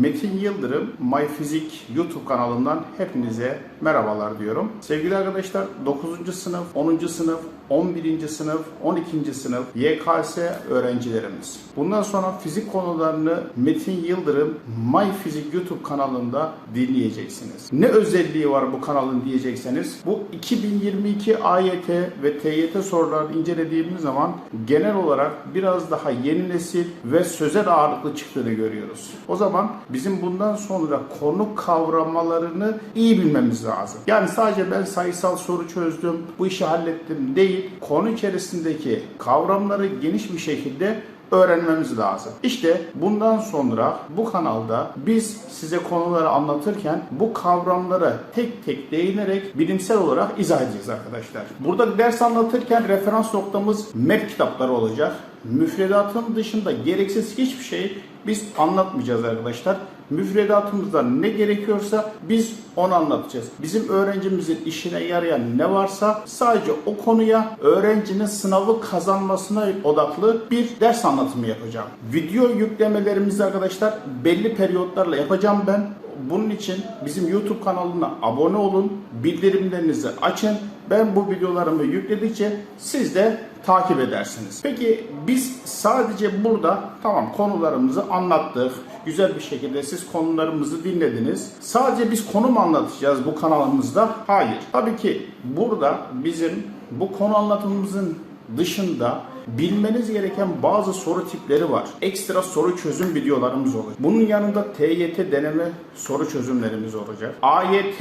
Metin Yıldırım My Fizik YouTube kanalından hepinize merhabalar diyorum. Sevgili arkadaşlar 9. sınıf, 10. sınıf, 11. sınıf, 12. sınıf YKS öğrencilerimiz. Bundan sonra fizik konularını Metin Yıldırım My Fizik YouTube kanalında dinleyeceksiniz. Ne özelliği var bu kanalın diyecekseniz bu 2022 AYT ve TYT sorularını incelediğimiz zaman genel olarak biraz daha yeni nesil ve sözel ağırlıklı çıktığını görüyoruz. O zaman bizim bundan sonra konu kavramalarını iyi bilmemiz lazım. Yani sadece ben sayısal soru çözdüm, bu işi hallettim değil, konu içerisindeki kavramları geniş bir şekilde öğrenmemiz lazım. İşte bundan sonra bu kanalda biz size konuları anlatırken bu kavramlara tek tek değinerek bilimsel olarak izah edeceğiz arkadaşlar. Burada ders anlatırken referans noktamız MEP kitapları olacak. Müfredatın dışında gereksiz hiçbir şey biz anlatmayacağız arkadaşlar. Müfredatımızda ne gerekiyorsa biz onu anlatacağız. Bizim öğrencimizin işine yarayan ne varsa sadece o konuya öğrencinin sınavı kazanmasına odaklı bir ders anlatımı yapacağım. Video yüklemelerimizi arkadaşlar belli periyotlarla yapacağım ben. Bunun için bizim YouTube kanalına abone olun, bildirimlerinizi açın. Ben bu videolarımı yükledikçe siz de takip edersiniz. Peki biz sadece burada tamam konularımızı anlattık. Güzel bir şekilde siz konularımızı dinlediniz. Sadece biz konu mu anlatacağız bu kanalımızda? Hayır. Tabii ki burada bizim bu konu anlatımımızın dışında bilmeniz gereken bazı soru tipleri var. Ekstra soru çözüm videolarımız olacak. Bunun yanında TYT deneme soru çözümlerimiz olacak. AYT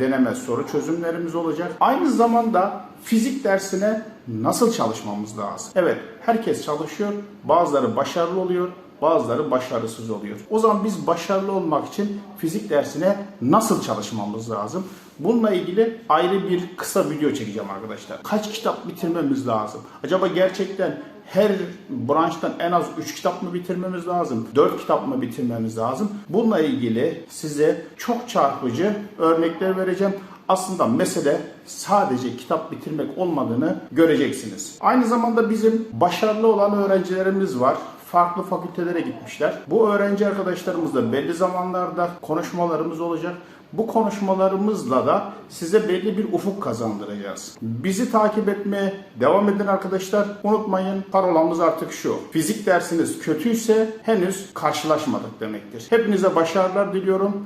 deneme soru çözümlerimiz olacak. Aynı zamanda fizik dersine nasıl çalışmamız lazım? Evet, herkes çalışıyor. Bazıları başarılı oluyor, bazıları başarısız oluyor. O zaman biz başarılı olmak için fizik dersine nasıl çalışmamız lazım? Bununla ilgili ayrı bir kısa video çekeceğim arkadaşlar. Kaç kitap bitirmemiz lazım? Acaba gerçekten her branştan en az 3 kitap mı bitirmemiz lazım? 4 kitap mı bitirmemiz lazım? Bununla ilgili size çok çarpıcı örnekler vereceğim. Aslında mesele sadece kitap bitirmek olmadığını göreceksiniz. Aynı zamanda bizim başarılı olan öğrencilerimiz var farklı fakültelere gitmişler. Bu öğrenci arkadaşlarımızla belli zamanlarda konuşmalarımız olacak. Bu konuşmalarımızla da size belli bir ufuk kazandıracağız. Bizi takip etmeye devam edin arkadaşlar. Unutmayın parolamız artık şu. Fizik dersiniz kötüyse henüz karşılaşmadık demektir. Hepinize başarılar diliyorum.